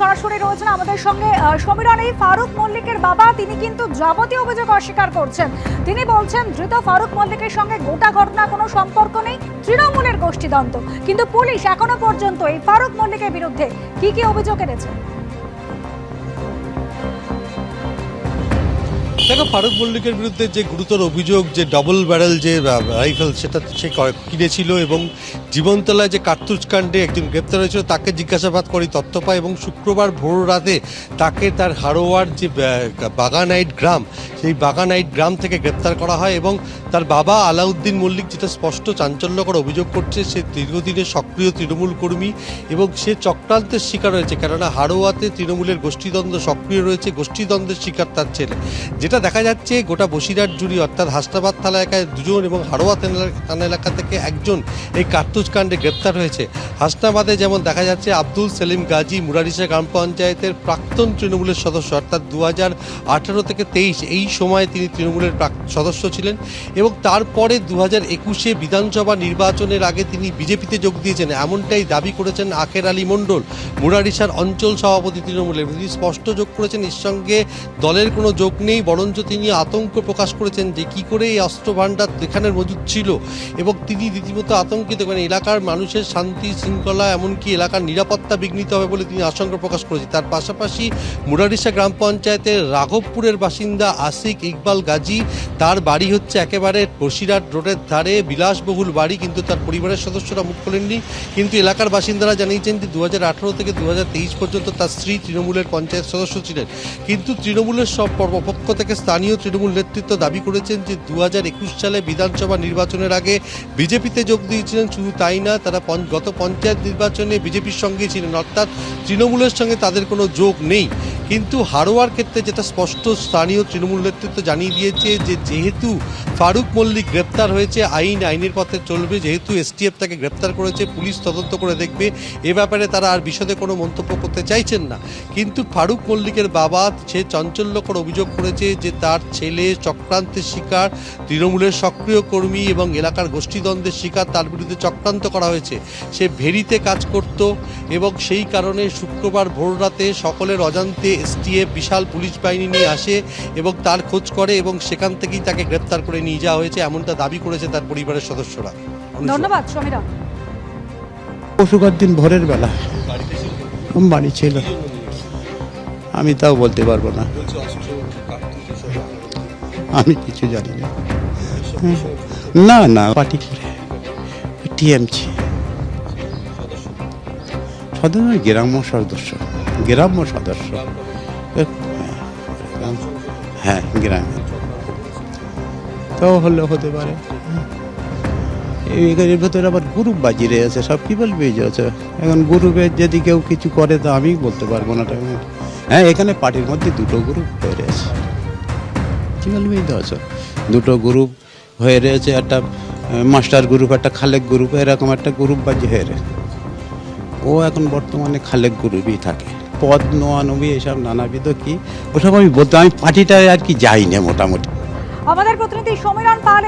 সরাসরি রয়েছেন আমাদের সঙ্গে সমীরণ, এই ফারুক মল্লিকের বাবা। তিনি কিন্তু যাবতীয় অভিযোগ অস্বীকার করছেন। তিনি বলছেন, ধৃত ফারুক মল্লিকের সঙ্গে গোটা ঘটনা কোনো সম্পর্ক নেই, তৃণমূলের গোষ্ঠীদ্বন্দ্ব। কিন্তু পুলিশ এখনও পর্যন্ত এই ফারুক মল্লিকের বিরুদ্ধে কি কি অভিযোগ এনেছে? দেখো, ফারুক মল্লিকের বিরুদ্ধে যে গুরুতর অভিযোগ, যে ডবল ব্যারেল যে রাইফেল সেটা সে কিনেছিল এবং জীবনতলায় যে কার্তুজ কাণ্ডে একজন গ্রেপ্তার হয়েছিল, তাকে জিজ্ঞাসাবাদ করি তথ্য পায় এবং শুক্রবার ভোর রাতে তাকে তার হারোয়ার যে বাগানাইট গ্রাম সেই বাগানাইট গ্রাম থেকে গ্রেপ্তার করা হয় এবং তার বাবা আলাউদ্দিন মল্লিক যেটা স্পষ্ট চাঞ্চল্যকর অভিযোগ করছে, সে দীর্ঘদিনের সক্রিয় তৃণমূল কর্মী এবং সে চক্রান্তের শিকার হয়েছে। কেননা হারোয়াতে তৃণমূলের গোষ্ঠীদ্বন্দ্ব সক্রিয় রয়েছে, গোষ্ঠীদ্বন্দ্বের শিকার তার ছেলে। যেটা দেখা যাচ্ছে, গোটা বসিরহাট জুড়ি অর্থাৎ হাসনাবাদ থানা এলাকায় দুজন এবং থানা- থানা এলাকা থেকে একজন এই কার্তুজ কাণ্ডে গ্রেপ্তার হয়েছে। হাসনাবাদে যেমন দেখা যাচ্ছে, আব্দুল সেলিম গাজী মুরারিসা গ্রাম পঞ্চায়েতের প্রাক্তন তৃণমূলের সদস্য, অর্থাৎ দু হাজার আঠারো থেকে তেইশ, এই সময়ে তিনি তৃণমূলের সদস্য ছিলেন এবং তারপরে দু হাজার একুশে বিধানসভা নির্বাচনের আগে তিনি বিজেপিতে যোগ দিয়েছেন। এমনটাই দাবি করেছেন আখের আলী মণ্ডল মুরারিসার অঞ্চল সভাপতি তৃণমূলের। তিনি স্পষ্ট যোগ করেছেন, এর সঙ্গে দলের কোনো যোগ নেই, বরঞ্চ তিনি আতঙ্ক প্রকাশ করেছেন যে কি করে এই অস্ত্র ভাণ্ডার এখানে মজুদ ছিল। এবং তিনি রীতিমতো আতঙ্কিত করেন এলাকার মানুষের শান্তি শৃঙ্খলা, এমনকি এলাকার নিরাপত্তা বিঘ্নিত হবে বলে তিনি আশঙ্কা প্রকাশ করেছেন। তার পাশাপাশি মুরারিসা গ্রাম পঞ্চায়েতের রাঘবপুরের বাসিন্দা আসিক ইকবাল গাজী, তার বাড়ি হচ্ছে একেবারে বসিরহাট রোডের ধারে। বিলাসবহুল বাড়ি, কিন্তু তার পরিবারের সদস্যরা মুখ খোলেননি। কিন্তু এলাকার বাসিন্দারা জানিয়েছেন যে দু হাজার আঠারো থেকে দু হাজার তেইশ পর্যন্ত তার স্ত্রী তৃণমূলের পঞ্চায়েত সদস্য ছিলেন। কিন্তু তৃণমূলের সব পক্ষ থেকে স্থানীয় তৃণমূল নেতৃত্ব দাবি করেছেন যে দু হাজার একুশ সালে বিধানসভা নির্বাচনের আগে বিজেপিতে যোগ দিয়েছিলেন, শুধু তাই না, তারা গত পঞ্চায়েত নির্বাচনে বিজেপির সঙ্গে ছিলেন। অর্থাৎ তৃণমূলের সঙ্গে তাদের কোনো যোগ নেই। কিন্তু হারোয়ার ক্ষেত্রে যেটা স্পষ্ট, স্থানীয় তৃণমূল নেতৃত্ব জানিয়ে দিয়েছে যে যেহেতু ফারুক মল্লিক গ্রেপ্তার হয়েছে, আইন আইনের পথে চলবে, যেহেতু এসটিএফ তাকে গ্রেপ্তার করেছে, পুলিশ তদন্ত করে দেখবে, এ ব্যাপারে তারা আর বিশদে কোনো মন্তব্য করতে চাইছেন না। কিন্তু ফারুক মল্লিকের বাবা সে চাঞ্চল্যকর অভিযোগ করেছে যে তার ছেলে চক্রান্তের শিকার, তৃণমূলের সক্রিয় কর্মী এবং এলাকার গোষ্ঠীদ্বন্দ্বের শিকার, তার বিরুদ্ধে চক্রান্ত করা হয়েছে। সে ভেরিতে কাজ করত এবং সেই কারণে শুক্রবার ভোররাতে সকলের অজান্তে এসটিএফ বিশাল পুলিশ বাহিনী নিয়ে আসে এবং তার খোঁজ করে এবং সেখান থেকেই তাকে গ্রেপ্তার করে নিয়ে যাওয়া হয়েছে এমনটা দাবি করেছে তার পরিবারের সদস্যরা। ধন্যবাদ পশুকার দিন ভোরের বেলা। বাড়ি ছিল। আমি তাও বলতে পারব না। আমি কিছু জানি না। না না পার্টি করে। টিএমসি। সদস্য গ্রাম্য সদস্য। গ্রাম্য সদস্য। হ্যাঁ গ্রামে তো হলে হতে পারে এই ভেতরে আবার গ্রুপ বাজি রয়েছে সব কি বলবে আছে। এখন গ্রুপের যদি কেউ কিছু করে, তো আমি বলতে পারব না। হ্যাঁ এখানে পার্টির মধ্যে দুটো গ্রুপ হয়ে রয়েছে কি বলবে তো আছে। দুটো গ্রুপ হয়ে রয়েছে, একটা মাস্টার গ্রুপ একটা খালেক গ্রুপ এরকম একটা গ্রুপ বাজি হয়ে রয়েছে ও এখন বর্তমানে খালেক গ্রুপই থাকে পদ নোয়ানবি এসব নানাবিধ কি? ওসব আমি বলতে আমি পার্টিটায় আর কি যাই না মোটামুটি। আমাদের প্রতিনিধি সমীরণ পাল